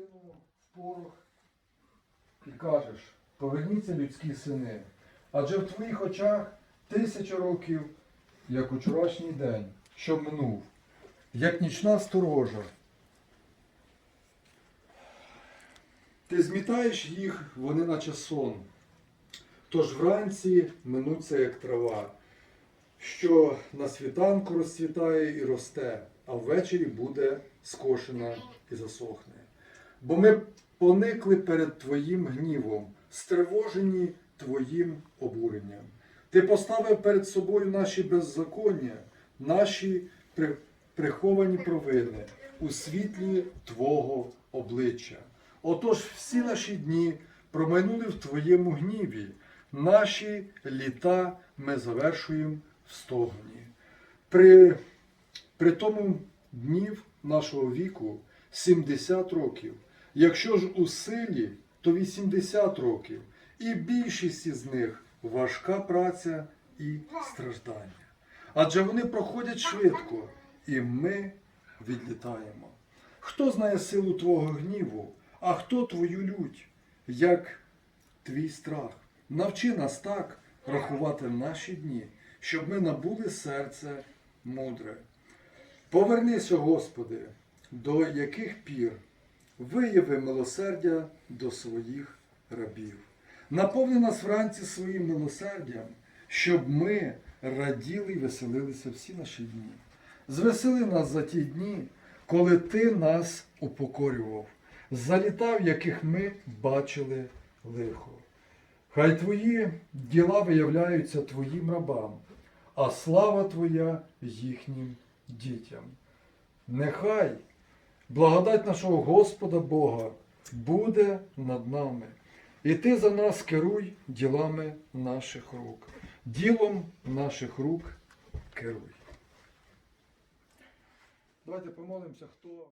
частину в порох і кажеш, поверніться людські сини, адже в твоїх очах тисяча років, як учорашній день, що минув, як нічна сторожа. Ти змітаєш їх, вони наче сон. Тож вранці минуться, як трава, що на світанку розцвітає і росте, а ввечері буде скошена і засохне. Бо ми поникли перед Твоїм гнівом, стривожені Твоїм обуренням. Ти поставив перед собою наші беззаконня, наші приховані провини у світлі Твого обличчя. Отож всі наші дні промайнули в Твоєму гніві, наші літа ми завершуємо в стогоні. При, при тому днів нашого віку 70 років. Якщо ж у силі, то 80 років. І більшість із них важка праця і страждання. Адже вони проходять швидко, і ми відлітаємо. Хто знає силу Твого гніву, а хто Твою лють, як твій страх? Навчи нас так рахувати наші дні, щоб ми набули серце мудре. Повернися, Господи, до яких пір вияви милосердя до своїх рабів. Наповни нас вранці своїм милосердям, щоб ми раділи і веселилися всі наші дні. Звесели нас за ті дні, коли Ти нас упокорював, за літа, в яких ми бачили лихо. Хай Твої діла виявляються Твоїм рабам, а слава Твоя їхнім дітям. Нехай благодать нашого Господа Бога буде над нами, і Ти за нас керуй ділами наших рук, ділом наших рук керуй. Давайте помолимося, хто.